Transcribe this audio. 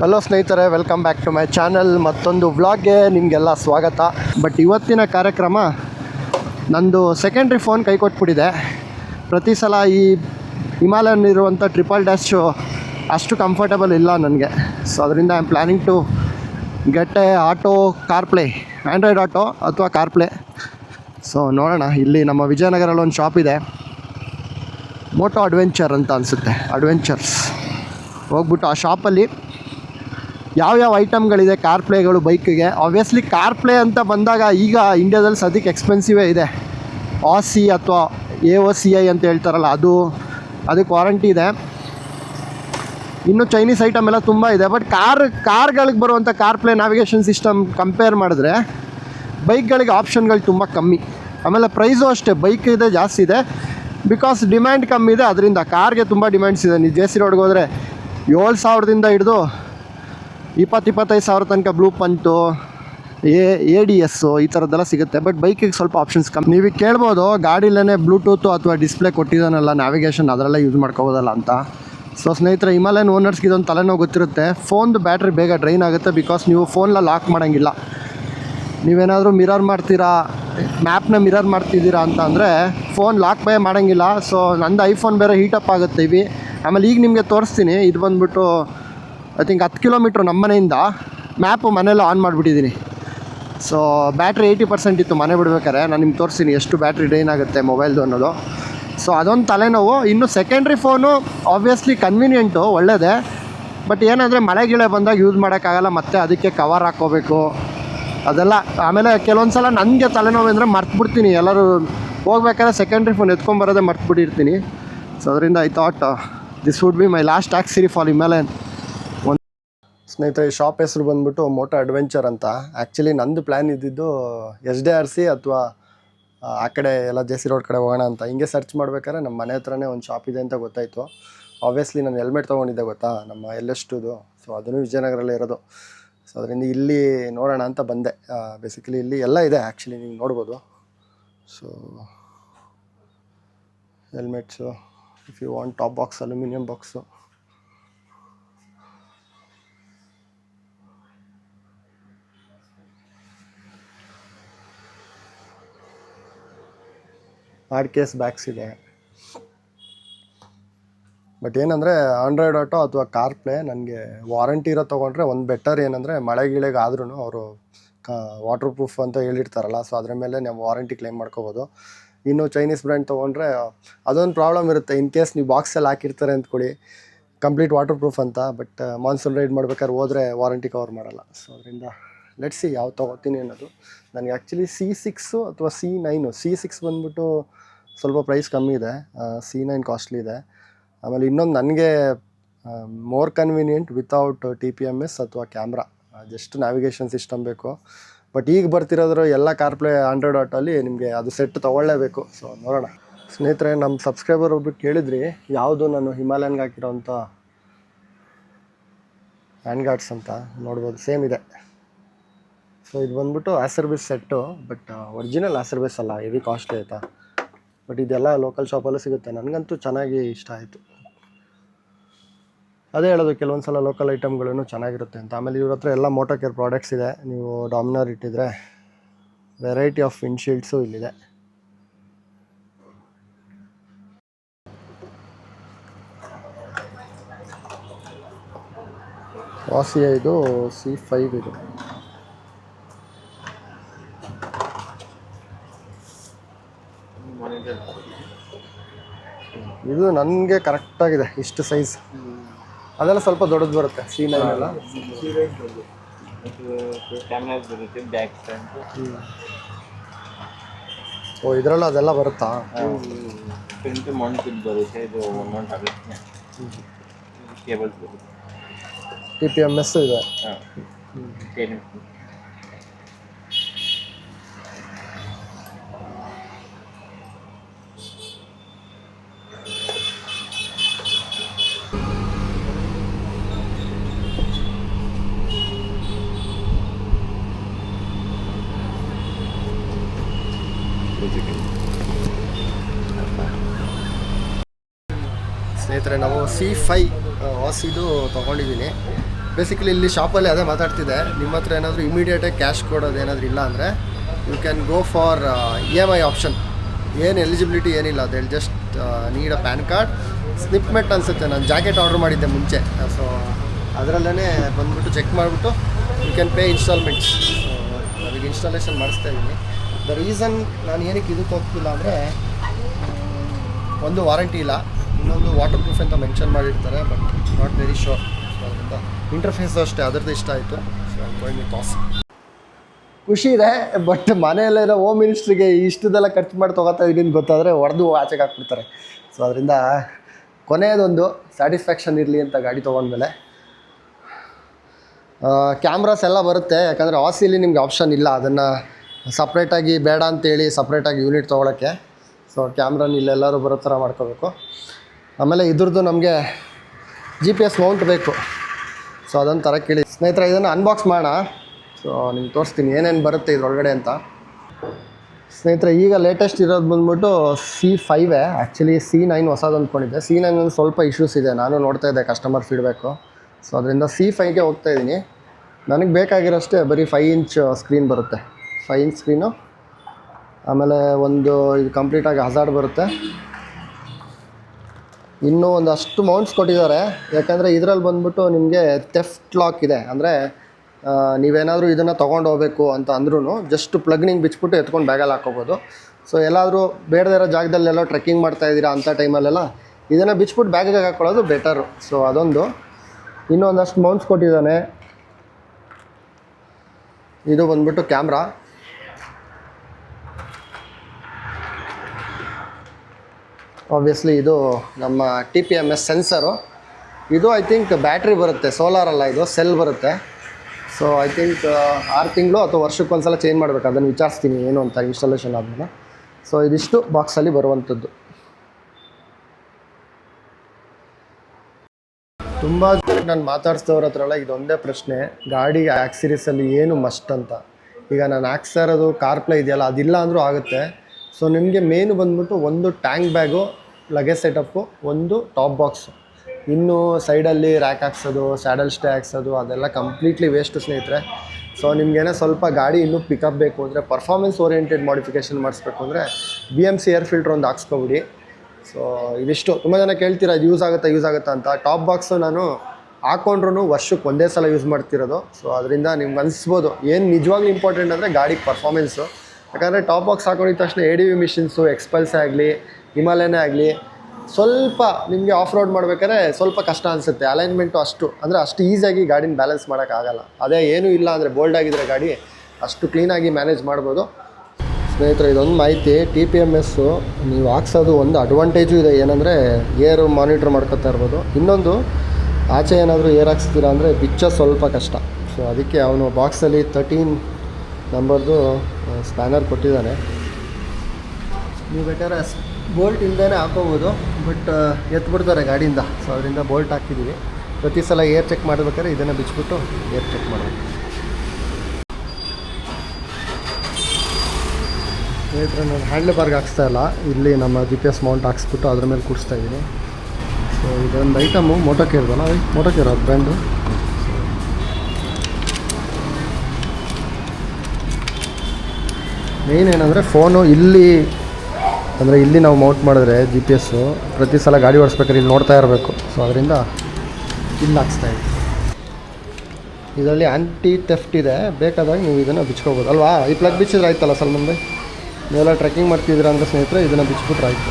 Hello ಸ್ನೇಹಿತರೆ welcome back to my channel ಮತ್ತೊಂದು ವ್ಲಾಗ್ಗೆ ನಿಮಗೆಲ್ಲ ಸ್ವಾಗತ. ಬಟ್ ಇವತ್ತಿನ ಕಾರ್ಯಕ್ರಮ ನಂದು ಸೆಕೆಂಡ್ರಿ ಫೋನ್ ಕೈ ಕೊಟ್ಬಿಟ್ಟಿದೆ ಪ್ರತಿ ಸಲ ಈ ಹಿಮಾಲಯನ್ ಇರುವಂಥ ಟ್ರಿಪಲ್ ಡ್ಯಾಶು ಅಷ್ಟು ಕಂಫರ್ಟಬಲ್ ಇಲ್ಲ ನನಗೆ. ಸೊ ಅದರಿಂದ I am planning to get a auto CarPlay Android Auto ಅಥವಾ ಕಾರ್ಪ್ಲೇ ಸೊ ನೋಡೋಣ. ಇಲ್ಲಿ ನಮ್ಮ ವಿಜಯನಗರಲ್ಲಿ ಒಂದು ಶಾಪ್ ಇದೆ. ಮೋಟೋ ಅಡ್ವೆಂಚರ್ ಅಂತ ಅನಿಸುತ್ತೆ. ಅಡ್ವೆಂಚರ್ಸ್ ಹೋಗ್ಬಿಟ್ಟು ಆ ಶಾಪಲ್ಲಿ ಯಾವ್ಯಾವ ಐಟಮ್ಗಳಿದೆ ಕಾರ್ ಪ್ಲೇಗಳು ಬೈಕಿಗೆ ಆಬ್ವಿಯಸ್ಲಿ ಕಾರ್ ಪ್ಲೇ ಅಂತ ಬಂದಾಗ ಈಗ ಇಂಡಿಯಾದಲ್ಲಿ ಸದ್ಯಕ್ಕೆ ಎಕ್ಸ್ಪೆನ್ಸಿವೇ ಇದೆ. ಆ ಸಿ ಅಥವಾ ಎ ಒ ಸಿ ಐ ಅಂತ ಹೇಳ್ತಾರಲ್ಲ, ಅದು ಅದಕ್ಕೆ ವಾರಂಟಿ ಇದೆ. ಇನ್ನು ಚೈನೀಸ್ ಐಟಮ್ ಎಲ್ಲ ತುಂಬ ಇದೆ ಬಟ್ ಕಾರ್ ಕಾರ್ಗಳಿಗೆ ಬರುವಂಥ car play navigation system compare ಮಾಡಿದ್ರೆ ಬೈಕ್ಗಳಿಗೆ ಆಪ್ಷನ್ಗಳು ತುಂಬ ಕಮ್ಮಿ. ಆಮೇಲೆ ಪ್ರೈಸು ಅಷ್ಟೇ ಬೈಕ್ ಇದೆ, ಜಾಸ್ತಿ ಇದೆ. ಬಿಕಾಸ್ ಡಿಮ್ಯಾಂಡ್ ಕಮ್ಮಿ ಇದೆ, ಅದರಿಂದ ಕಾರ್ಗೆ ತುಂಬ ಡಿಮ್ಯಾಂಡ್ಸ್ ಇದೆ. ನೀವು ಜೆ ಸಿ ರೋಡ್ಗೆ ಹೋದರೆ ಏಳು ಸಾವಿರದಿಂದ ಹಿಡಿದು ಇಪ್ಪತ್ತು ಇಪ್ಪತ್ತೈದು ಸಾವಿರ ತನಕ ಬ್ಲೂ ಪಂಟು ಎ ಎ ಡಿ ಎಸ್ಸು ಈ ಥರದ್ದೆಲ್ಲ ಸಿಗುತ್ತೆ. ಬಟ್ ಬೈಕಿಗೆ ಸ್ವಲ್ಪ ಆಪ್ಷನ್ಸ್ ಕಮ್ಮಿ. ನೀವು ಕೇಳ್ಬೋದು ಗಾಡಿಲೇ ಬ್ಲೂಟೂತು ಅಥವಾ ಡಿಸ್ಪ್ಲೇ ಕೊಟ್ಟಿದ್ದಾನಲ್ಲ ನ್ಯಾವಿಗೇಷನ್ ಅದರಲ್ಲೇ ಯೂಸ್ ಮಾಡ್ಕೋಬೋದಲ್ಲ ಅಂತ. ಸೊ ಸ್ನೇಹಿತರೆ ಹಿಮಾಲಯನ್ ಓನರ್ಸ್ಗೆ ಇದೊಂದು ತಲೆನೋವು ಗೊತ್ತಿರುತ್ತೆ. ಫೋನ್ದು ಬ್ಯಾಟ್ರಿ ಬೇಗ ಡ್ರೈನ್ ಆಗುತ್ತೆ ಬಿಕಾಸ್ ನೀವು ಫೋನ್ನ ಲಾಕ್ ಮಾಡೋಂಗಿಲ್ಲ. ನೀವೇನಾದರೂ ಮಿರರ್ ಮಾಡ್ತೀರಾ ಮ್ಯಾಪ್ನ ಮಿರರ್ ಮಾಡ್ತಿದ್ದೀರಾ ಅಂತ ಅಂದರೆ ಫೋನ್ ಲಾಕ್ ಬೇ ಮಾಡೋಂಗಿಲ್ಲ. ಸೊ ನಂದು ಐಫೋನ್ ಬೇರೆ ಹೀಟಪ್ ಆಗುತ್ತೆ ಇವಿ. ಆಮೇಲೆ ಈಗ ನಿಮಗೆ ತೋರಿಸ್ತೀನಿ. ಇದು ಬಂದ್ಬಿಟ್ಟು ಐ ಥಿಂಕ್ ಹತ್ತು ಕಿಲೋಮೀಟ್ರ್ ನಮ್ಮ ಮನೆಯಿಂದ ಮ್ಯಾಪು ಮನೇಲಿ ಆನ್ ಮಾಡಿಬಿಟ್ಟಿದ್ದೀನಿ. ಸೊ ಬ್ಯಾಟ್ರಿ ಏಯ್ಟಿ ಪರ್ಸೆಂಟ್ ಇತ್ತು ಮನೆ ಬಿಡ್ಬೇಕಾರೆ ನಾನು ನಿಮ್ಗೆ ತೋರಿಸ್ತೀನಿ ಎಷ್ಟು ಬ್ಯಾಟ್ರಿ ಡ್ರೈನ್ ಆಗುತ್ತೆ ಮೊಬೈಲ್ದು ಅನ್ನೋದು. ಸೊ ಅದೊಂದು ತಲೆನೋವು. ಇನ್ನು ಸೆಕೆಂಡ್ರಿ ಫೋನು ಆಬ್ವಿಯಸ್ಲಿ ಕನ್ವೀನಿಯೆಂಟು ಒಳ್ಳೆಯದೇ ಬಟ್ ಏನಂದರೆ ಮಳೆ ಗಿಳೆ ಬಂದಾಗ ಯೂಸ್ ಮಾಡೋಕ್ಕಾಗಲ್ಲ. ಮತ್ತೆ ಅದಕ್ಕೆ ಕವರ್ ಹಾಕ್ಕೋಬೇಕು. ಅದೆಲ್ಲ ಆಮೇಲೆ ಕೆಲವೊಂದು ಸಲ ನನಗೆ ತಲೆನೋವು ಅಂದರೆ ಮರ್ತ್ಬಿಡ್ತೀನಿ. ಎಲ್ಲರೂ ಹೋಗ್ಬೇಕಾದ್ರೆ ಸೆಕೆಂಡ್ರಿ ಫೋನ್ ಎತ್ಕೊಂಬರೋದೇ ಮರ್ತ್ಬಿಟ್ಟಿರ್ತೀನಿ. ಸೊ ಅದರಿಂದ I thought this would be my last accessory for Himalayan ಒಂದು ಸ್ನೇಹಿತರೆ ಶಾಪ್ ಹೆಸರು ಬಂದ್ಬಿಟ್ಟು ಮೋಟೋ ಅಡ್ವೆಂಚರ್ ಅಂತ. ಆ್ಯಕ್ಚುಲಿ ನಂದು ಪ್ಲ್ಯಾನ್ ಇದ್ದಿದ್ದು ಎಸ್ ಡಿ ಆರ್ ಸಿ ಅಥವಾ, ಆ ಕಡೆ ಎಲ್ಲ ಜೆ ಸಿ ರೋಡ್ ಕಡೆ ಹೋಗೋಣ ಅಂತ. ಹಿಂಗೆ ಸರ್ಚ್ ಮಾಡ್ಬೇಕಾದ್ರೆ ನಮ್ಮ ಮನೆ ಹತ್ರನೇ ಒಂದು ಶಾಪ್ ಇದೆ ಅಂತ ಗೊತ್ತಾಯಿತು. ಆಬ್ವಿಯಸ್ಲಿ ನಾನು ಹೆಲ್ಮೆಟ್ ತೊಗೊಂಡಿದ್ದೆ ಗೊತ್ತಾ? ನಮ್ಮ ಎಲ್ ಎಷ್ಟುದು ಸೊ ಅದನ್ನು ವಿಜಯನಗರಲ್ಲೇ ಇರೋದು. ಸೊ ಅದರಿಂದ ಇಲ್ಲಿ ನೋಡೋಣ ಅಂತ ಬಂದೆ. ಬೇಸಿಕಲಿ ಇಲ್ಲಿ ಎಲ್ಲ ಇದೆ ಆ್ಯಕ್ಚುಲಿ ನೀವು ನೋಡ್ಬೋದು. So helmets if you want top box aluminium box hard case bags ಇದೆ. ಬಟ್ ಏನಂದರೆ ಆಂಡ್ರಾಯ್ಡ್ ಆಟೋ ಅಥವಾ ಕಾರ್ ಪ್ಲೇ ನನಗೆ ವಾರಂಟಿ ಇರೋ ತೊಗೊಂಡ್ರೆ ಒಂದು ಬೆಟರ್ ಏನಂದರೆ, ಮಳೆ ಗಿಳೆಗೆ ಆದ್ರೂ ಅವರು, ಕಾ ವಾಟರ್ ಪ್ರೂಫ್ ಅಂತ ಹೇಳಿರ್ತಾರಲ್ಲ, ಸೊ ಅದರ ಮೇಲೆ ನಾವು ವಾರಂಟಿ ಕ್ಲೇಮ್ ಮಾಡ್ಕೋಬೋದು. ಇನ್ನು ಚೈನೀಸ್ ಬ್ರ್ಯಾಂಡ್ ತೊಗೊಂಡ್ರೆ, ಅದೊಂದು ಪ್ರಾಬ್ಲಮ್ ಇರುತ್ತೆ. ಇನ್ ಕೇಸ್ ನೀವು ಬಾಕ್ಸಲ್ಲಿ ಹಾಕಿರ್ತಾರೆ ಅಂದ್ಕೊಡಿ ಕಂಪ್ಲೀಟ್ ವಾಟರ್ ಪ್ರೂಫ್ ಅಂತ ಬಟ್ ಮಾನ್ಸೂನ್ ರೈಡ್ ಮಾಡ್ಬೇಕಾದ್ರೆ ಹೋದರೆ ವಾರಂಟಿ ಕವರ್ ಮಾಡಲ್ಲ. ಸೊ ಅದರಿಂದ ಲೆಟ್ ಸಿ ಯಾವ ತೊಗೋತೀನಿ ಅನ್ನೋದು. ನನಗೆ ಆ್ಯಕ್ಚುಲಿ ಸಿ ಸಿಕ್ಸು ಅಥವಾ ಸಿ ನೈನು ಸಿ ಸಿಕ್ಸ್ ಬಂದ್ಬಿಟ್ಟು ಸ್ವಲ್ಪ ಪ್ರೈಸ್ ಕಮ್ಮಿ ಇದೆ. ಸಿ ನೈನ್ ಕಾಸ್ಟ್ಲಿ ಇದೆ. ಆಮೇಲೆ ಇನ್ನೊಂದು ನನಗೆ more convenient without T P M S ಅಥವಾ ಕ್ಯಾಮ್ರಾ ಜಸ್ಟ್ ನ್ಯಾವಿಗೇಷನ್ ಸಿಸ್ಟಮ್ ಬೇಕು. ಬಟ್ ಈಗ ಬರ್ತಿರೋದ್ರ ಎಲ್ಲ ಕಾರ್ಪ್ಲೇ ಆಂಡ್ರಾಯ್ಡ್ ಆಟೋಲ್ಲಿ ನಿಮಗೆ ಅದು ಸೆಟ್ ತೊಗೊಳ್ಳೇಬೇಕು. ಸೊ ನೋಡೋಣ. ಸ್ನೇಹಿತರೆ ನಮ್ಮ ಸಬ್ಸ್ಕ್ರೈಬರ್ ಒಬ್ಬರು ಕೇಳಿದ್ರಿ, ಯಾವುದು ನಾನು ಹಿಮಾಲಯನ್ಗೆ ಹಾಕಿರೋಂಥ ಹ್ಯಾಂಡ್ ಗಾರ್ಡ್ಸ್ ಅಂತ ನೋಡ್ಬೋದು. ಸೇಮ್ ಇದೆ. ಸೊ ಇದು ಬಂದ್ಬಿಟ್ಟು ಆಸರ್ಬಿಸ್ ಸೆಟ್ಟು ಬಟ್ ಒರಿಜಿನಲ್ ಆಸರ್ಬಿಸ್ ಅಲ್ಲ ಹೆವಿ ಕಾಸ್ಟ್ಲಿ ಆಯಿತಾ? ಬಟ್ ಇದೆಲ್ಲ ಲೋಕಲ್ ಶಾಪಲ್ಲೂ ಸಿಗುತ್ತೆ. ನನಗಂತೂ ಚೆನ್ನಾಗಿ ಇಷ್ಟ ಆಯಿತು. ಅದೇ ಹೇಳೋದು ಕೆಲವೊಂದು ಸಲ ಲೋಕಲ್ ಐಟಮ್ಗಳೂ ಚೆನ್ನಾಗಿರುತ್ತೆ ಅಂತ. ಆಮೇಲೆ ಇವ್ರ ಹತ್ರ ಎಲ್ಲ ಮೋಟೋ ಕೇರ್ ಪ್ರಾಡಕ್ಟ್ಸ್ ಇದೆ. ನೀವು ಡಾಮಿನರ್ ಇಟ್ಟಿದ್ರೆ ವೆರೈಟಿ ಆಫ್ ವಿಂಡ್ಶೀಲ್ಡ್ಸು ಇಲ್ಲಿದೆ. ವಾಸಿ ಇದು ಸಿ ಫೈವ್ ಇದು. ಇದು ನನಗೆ ಕರೆಕ್ಟಾಗಿದೆ ಇಷ್ಟು ಸೈಜ್ ಅದೆಲ್ಲ ಸ್ವಲ್ಪ ದೊಡ್ಡದು ಬರುತ್ತೆ ಸಿ ನೈನ್ ಎಲ್ಲ ಕ್ಯಾಮ್ರಾ ಬರುತ್ತೆ ಬ್ಯಾಕ್ ಫ್ರಂಟ್ ಓ ಇದರಲ್ಲ ಅದೆಲ್ಲ ಬರುತ್ತಾ? ಫ್ರಂಟ್ ಮೌಂಟ್ ಇದು ಬರುತ್ತೆ ಇದು ಮೌಂಟ್ ಆಗುತ್ತೆ. ಕೇಬಲ್ಸ್ ಬರುತ್ತೆ. ಟಿ ಪಿ ಎಂ ಎಸ್ ಇದೆ. ಹಾಂ. ಟೆನ್ ಸ್ನೇಹಿತರೆ, ನಾವು ಸಿ ಫೈ ವಾಸಿದು ತೊಗೊಂಡಿದ್ದೀನಿ. ಬೇಸಿಕಲಿ ಇಲ್ಲಿ ಶಾಪಲ್ಲಿ ಅದೇ ಮಾತಾಡ್ತಿದ್ದೆ. ನಿಮ್ಮ ಹತ್ರ ಏನಾದರೂ ಇಮಿಡಿಯೇಟಾಗಿ ಕ್ಯಾಶ್ ಕೊಡೋದು ಏನಾದರೂ ಇಲ್ಲ ಅಂದರೆ you can go for E M I option ಏನು ಎಲಿಜಿಬಿಲಿಟಿ ಏನಿಲ್ಲ ಅದೇ ಜಸ್ಟ್ ನೀಡ್ ಪ್ಯಾನ್ ಕಾರ್ಡ್ ಸ್ನಿಪ್ಮೆಟ್ ಅನಿಸುತ್ತೆ, ನಾನು ಜಾಕೆಟ್ ಆರ್ಡರ್ ಮಾಡಿದ್ದೆ ಮುಂಚೆ. ಸೊ ಅದರಲ್ಲೇ ಬಂದುಬಿಟ್ಟು ಚೆಕ್ ಮಾಡಿಬಿಟ್ಟು ಯು ಕ್ಯಾನ್ ಪೇ ಇನ್ಸ್ಟಾಲ್ಮೆಂಟ್ಸ್ ಅದಕ್ಕೆ ಇನ್ಸ್ಟಾಲೇಷನ್ ಮಾಡಿಸ್ತಾ ಇದ್ದೀನಿ ದ ರೀಸನ್ ನಾನು ಏನಕ್ಕೆ ಇದಕ್ಕೆ ಹೋಗ್ತಿಲ್ಲ ಅಂದರೆ, ಒಂದು ವಾರಂಟಿ ಇಲ್ಲ, ಇನ್ನೊಂದು ವಾಟರ್ ಪ್ರೂಫ್ ಅಂತ ಮೆನ್ಷನ್ ಮಾಡಿರ್ತಾರೆ but not very sure so ಅದರಿಂದ ಇಂಟರ್ಫೇಸ್ ಅಷ್ಟೇ, ಅದರದ್ದು ಇಷ್ಟ ಆಯಿತು. ಸೊ ಗೋಯಿಂಗ್ ವಿತ್ ಪಾಸ್ ಖುಷಿ ಇದೆ ಬಟ್ ಮನೆಯಲ್ಲಿರೋ ಹೋಮ್ ಮಿನಿಸ್ಟ್ರಿಗೆ ಇಷ್ಟದೆಲ್ಲ ಖರ್ಚು ಮಾಡಿ ತೊಗೋತಾ ಇದ್ದೀನಿ ಗೊತ್ತಾದರೆ ಹೊಡೆದು ಆಚೆಗೆ ಹಾಕ್ಬಿಡ್ತಾರೆ. ಸೊ ಅದರಿಂದ ಕೊನೆಯದೊಂದು ಸ್ಯಾಟಿಸ್ಫ್ಯಾಕ್ಷನ್ ಇರಲಿ ಅಂತ ಗಾಡಿ ತೊಗೊಂಡ್ಮೇಲೆ. ಕ್ಯಾಮ್ರಾಸ್ ಎಲ್ಲ ಬರುತ್ತೆ, ಯಾಕಂದರೆ ಆಸಿಲಿ ನಿಮಗೆ ಆಪ್ಷನ್ ಇಲ್ಲ, ಅದನ್ನು ಸಪ್ರೇಟಾಗಿ ಬೇಡ ಅಂತೇಳಿ ಸಪ್ರೇಟಾಗಿ ಯೂನಿಟ್ ತೊಗೊಳಕ್ಕೆ. ಸೊ ಕ್ಯಾಮ್ರಾನ ಇಲ್ಲೆಲ್ಲರೂ ಬರೋ ಥರ ಮಾಡ್ಕೋಬೇಕು. ಆಮೇಲೆ ಇದ್ರದ್ದು ನಮಗೆ ಜಿ ಪಿ ಎಸ್ ಮೌಂಟ್ ಬೇಕು. ಸೊ ಅದನ್ನು ಥರ ಕೇಳಿ. ಸ್ನೇಹಿತರೆ, ಇದನ್ನು ಅನ್ಬಾಕ್ಸ್ ಮಾಡೋಣ. ಸೊ ನಿಮ್ಗೆ ತೋರಿಸ್ತೀನಿ ಏನೇನು ಬರುತ್ತೆ ಇದ್ರೊಳಗಡೆ ಅಂತ. ಸ್ನೇಹಿತರೆ, ಈಗ ಲೇಟೆಸ್ಟ್ ಇರೋದು ಬಂದ್ಬಿಟ್ಟು ಸಿ ಫೈವೇ ಆ್ಯಕ್ಚುಲಿ ಸಿ ನೈನ್ ಹೊಸದು ಅಂದ್ಕೊಂಡಿದ್ದೆ. ಸಿ ನೈನ್ ಸ್ವಲ್ಪ ಇಶ್ಯೂಸ್ ಇದೆ. ನಾನು ನೋಡ್ತಾ ಇದ್ದೆ ಕಸ್ಟಮರ್ ಫೀಡ್ಬ್ಯಾಕು ಸೊ ಅದರಿಂದ ಸಿ ಫೈವ್ಗೆ ಹೋಗ್ತಾ ಇದ್ದೀನಿ. ನನಗೆ ಬೇಕಾಗಿರೋಷ್ಟೇ ಬರೀ ಫೈವ್ ಇಂಚ್ ಸ್ಕ್ರೀನ್ ಬರುತ್ತೆ. Five inch screen. ಆಮೇಲೆ ಒಂದು ಇದು ಕಂಪ್ಲೀಟಾಗಿ ಹಜಾರ್ಡ್ ಬರುತ್ತೆ. ಇನ್ನೂ ಒಂದಷ್ಟು ಮೌಂಟ್ಸ್ ಕೊಟ್ಟಿದ್ದಾರೆ. ಯಾಕಂದರೆ ಇದರಲ್ಲಿ ಬಂದ್ಬಿಟ್ಟು ನಿಮಗೆ ತೆಫ್ಟ್ ಲಾಕ್ ಇದೆ. ಅಂದರೆ ನೀವೇನಾದರೂ ಇದನ್ನು ತೊಗೊಂಡು ಹೋಗಬೇಕು ಅಂತ ಅಂದ್ರೂ ಜಸ್ಟ್ ಪ್ಲಗ್ನಿಂಗ್ ಬಿಚ್ಬಿಟ್ಟು ಎತ್ಕೊಂಡು ಬ್ಯಾಗಲ್ಲಿ ಹಾಕೋಬೋದು ಸೊ ಎಲ್ಲಾದರೂ ಬೇಡದೇ ಇರೋ ಜಾಗದಲ್ಲೆಲ್ಲ ಟ್ರೆಕ್ಕಿಂಗ್ ಮಾಡ್ತಾ ಇದ್ದೀರಾ ಅಂಥ ಟೈಮಲ್ಲೆಲ್ಲ ಇದನ್ನು ಬಿಚ್ಬಿಟ್ಟು ಬ್ಯಾಗಿಗೆ ಹಾಕ್ಕೊಳ್ಳೋದು ಬೆಟರು ಸೊ ಅದೊಂದು. ಇನ್ನೂ ಒಂದಷ್ಟು ಮೌಂಟ್ಸ್ ಕೊಟ್ಟಿದ್ದಾನೆ. ಇದು ಬಂದ್ಬಿಟ್ಟು ಕ್ಯಾಮ್ರಾ ಆಬ್ವಿಯಸ್ಲಿ ಇದು ನಮ್ಮ T P M S sensor ಇದು ಐ ಥಿಂಕ್ ಬ್ಯಾಟ್ರಿ ಬರುತ್ತೆ ಸೋಲಾರ್ ಅಲ್ಲ ಇದು ಸೆಲ್ ಬರುತ್ತೆ. ಸೊ ಐ ಥಿಂಕ್ ಆರು ತಿಂಗಳು ಅಥವಾ ವರ್ಷಕ್ಕೊಂದ್ಸಲ ಚೇಂಜ್ ಮಾಡಬೇಕು, ಅದನ್ನು ವಿಚಾರಿಸ್ತೀನಿ ಏನು ಅಂತ ಇನ್ಸ್ಟಾಲೇಷನ್ ಆದಮೇಲೆ. ಸೊ ಇದಿಷ್ಟು ಬಾಕ್ಸಲ್ಲಿ ಬರುವಂಥದ್ದು. ತುಂಬ ನಾನು ಮಾತಾಡ್ಸಿದವ್ರ ಹತ್ರ ಎಲ್ಲ ಇದೊಂದೇ ಪ್ರಶ್ನೆ, ಗಾಡಿ ಆ್ಯಕ್ಸಿರೀಸಲ್ಲಿ ಏನು ಮಸ್ಟ್ ಅಂತ. ಈಗ ನಾನು ಹಾಕ್ಸ್ತಾ ಇರೋದು ಕಾರ್ಪ್ಲೇ ಇದೆಯಲ್ಲ, ಅದಿಲ್ಲ ಅಂದರೂ ಆಗುತ್ತೆ. ಸೊ ನಿಮಗೆ ಮೇನು ಬಂದ್ಬಿಟ್ಟು ಒಂದು ಟ್ಯಾಂಕ್ ಬ್ಯಾಗು ಲಗೇಜ್ ಸೆಟಪ್ಪು ಒಂದು ಟಾಪ್ ಬಾಕ್ಸು ಇನ್ನು ಸೈಡಲ್ಲಿ ರ್ಯಾಕ್ ಹಾಕ್ಸೋದು ಸ್ಯಾಡಲ್ ಸ್ಟೇ ಹಾಕ್ಸೋದು, ಅದೆಲ್ಲ ಕಂಪ್ಲೀಟ್ಲಿ ವೇಸ್ಟ್ ಸ್ನೇಹಿತರೆ. ಸೊ ನಿಮಗೇನೋ ಸ್ವಲ್ಪ ಗಾಡಿ ಇನ್ನೂ ಪಿಕಪ್ ಬೇಕು ಅಂದರೆ ಪರ್ಫಾರ್ಮೆನ್ಸ್ ಓರಿಯೆಂಟೆಡ್ ಮಾಡಿಫಿಕೇಷನ್ ಮಾಡಿಸ್ಬೇಕು ಅಂದರೆ B M C air filter ಒಂದು ಹಾಕ್ಸ್ಕೊಬಿಡಿ. ಸೊ ಇದಿಷ್ಟು ತುಂಬ ಜನ ಕೇಳ್ತೀರಾ ಯೂಸ್ ಆಗುತ್ತಾ ಯೂಸ್ ಆಗುತ್ತಾ ಅಂತ. ಟಾಪ್ ಬಾಕ್ಸು ನಾನು ಹಾಕ್ಕೊಂಡ್ರೂ ವರ್ಷಕ್ಕೆ ಒಂದೇ ಸಲ ಯೂಸ್ ಮಾಡ್ತಿರೋದು. ಸೊ ಅದರಿಂದ ನಿಮ್ಗೆ ಅನಿಸ್ಬೋದು. ಏನು ನಿಜವಾಗ್ಲೂ ಇಂಪಾರ್ಟೆಂಟ್ ಅಂದರೆ ಗಾಡಿ ಪರ್ಫಾರ್ಮೆನ್ಸು ಯಾಕಂದರೆ ಟಾಪ್ ಬಾಕ್ಸ್ ಹಾಕೊಂಡಿದ್ದ ತಕ್ಷಣ A D V machines Xpulse ಆಗಲಿ ಹಿಮಾಲಯನೇ ಆಗಲಿ, ಸ್ವಲ್ಪ ನಿಮಗೆ ಆಫ್ ರೋಡ್ ಮಾಡ್ಬೇಕಾದ್ರೆ ಸ್ವಲ್ಪ ಕಷ್ಟ ಅನಿಸುತ್ತೆ. ಅಲೈನ್ಮೆಂಟು ಅಷ್ಟು, ಅಂದರೆ ಅಷ್ಟು ಈಸಿಯಾಗಿ ಗಾಡಿನ ಬ್ಯಾಲೆನ್ಸ್ ಮಾಡೋಕ್ಕಾಗಲ್ಲ ಅದೇ ಏನೂ ಇಲ್ಲ ಅಂದರೆ ಬೋಲ್ಡ್ ಆಗಿದ್ರೆ ಗಾಡಿ ಅಷ್ಟು ಕ್ಲೀನಾಗಿ ಮ್ಯಾನೇಜ್ ಮಾಡ್ಬೋದು. ಸ್ನೇಹಿತರೆ, ಇದೊಂದು ಮಾಹಿತಿ. ಟಿ ಪಿ ಎಂ ಎಸ್ಸು ನೀವು ಹಾಕ್ಸೋದು ಒಂದು ಅಡ್ವಾಂಟೇಜು ಇದೆ. ಏನಂದರೆ ಏರ್ ಮಾನಿಟ್ರ್ ಮಾಡ್ಕೊತಾ ಇರ್ಬೋದು. ಇನ್ನೊಂದು, ಆಚೆ ಏನಾದರೂ ಏರ್ ಹಾಕ್ಸ್ತೀರಾ ಅಂದರೆ ಬಿಚ್ಚ ಸ್ವಲ್ಪ ಕಷ್ಟ. ಸೊ ಅದಕ್ಕೆ ಅವನು ಬಾಕ್ಸಲ್ಲಿ ತರ್ಟೀನ್ ನಂಬರ್ದು ಸ್ಪ್ಯಾನರ್ ಕೊಟ್ಟಿದ್ದಾರೆ ನೀವು ಬೇಕಾದ್ರೆ ಬೋಲ್ಟ್ ಇಲ್ಲದೇ ಹಾಕೋಬೋದು, ಬಟ್ ಎತ್ಬಿಡ್ತಾರೆ ಗಾಡಿಯಿಂದ. ಸೊ ಅದರಿಂದ ಬೋಲ್ಟ್ ಹಾಕಿದ್ದೀವಿ. ಪ್ರತಿ ಸಲ ಏರ್ ಚೆಕ್ ಮಾಡಬೇಕಾದ್ರೆ ಇದನ್ನು ಬಿಚ್ಚಿಬಿಟ್ಟು ಏರ್ ಚೆಕ್ ಮಾಡಬೇಕು. ಸ್ನೇಹಿತರೆ, ನಾನು ಹ್ಯಾಂಡ್ಲ್ ಬಾರ್ಗೆ ಹಾಕ್ಸ್ತಾ ಇಲ್ಲ. ಇಲ್ಲಿ ನಮ್ಮ ಜಿ ಪಿ ಎಸ್ ಮೌಂಟ್ ಹಾಕ್ಸ್ಬಿಟ್ಟು ಅದ್ರ ಮೇಲೆ ಕೂಡಿಸ್ತಾ ಇದ್ದೀನಿ. ಸೊ ಇದೊಂದು ಐಟಮು ಮೋಟೋ ಕೇರ್ದಲ್ಲ ಮೋಟೋ ಕೇರ್ ಅದು ಬ್ರ್ಯಾಂಡು ಮೇಯ್ನ್ ಏನಂದರೆ ಫೋನು ಇಲ್ಲಿ, ಅಂದರೆ ಇಲ್ಲಿ ನಾವು ಮೌಂಟ್ ಮಾಡಿದ್ರೆ ಜಿ ಪಿ ಎಸ್ಸು ಪ್ರತಿ ಸಲ ಗಾಡಿ ಓಡಿಸ್ಬೇಕಾದ್ರೆ ಇಲ್ಲಿ ನೋಡ್ತಾ ಇರಬೇಕು. ಸೊ ಅದರಿಂದ ಇಲ್ಲಿ ಹಾಕ್ಸ್ತಾ ಇದೆ. ಇದರಲ್ಲಿ ಆ್ಯಂಟಿ ಟೆಫ್ಟ್ ಇದೆ. ಬೇಕಾದಾಗ ನೀವು ಇದನ್ನು ಬಿಚ್ಕೋಬೋದು. ಅಲ್ವಾ? ಈ ಪ್ಲಗ್ ಬಿಚ್ಚಿದ್ರೆ ಆಯ್ತಲ್ಲ ಸಲ ಮುಂದೆ? ನೀವೆಲ್ಲ ಟ್ರೆಕ್ಕಿಂಗ್ ಮಾಡ್ತಿದ್ದೀರಾ ಅಂದರೆ ಸ್ನೇಹಿತರೆ, ಇದನ್ನು ಬಿಚ್ಬಿಟ್ರೆ ಆಯಿತು.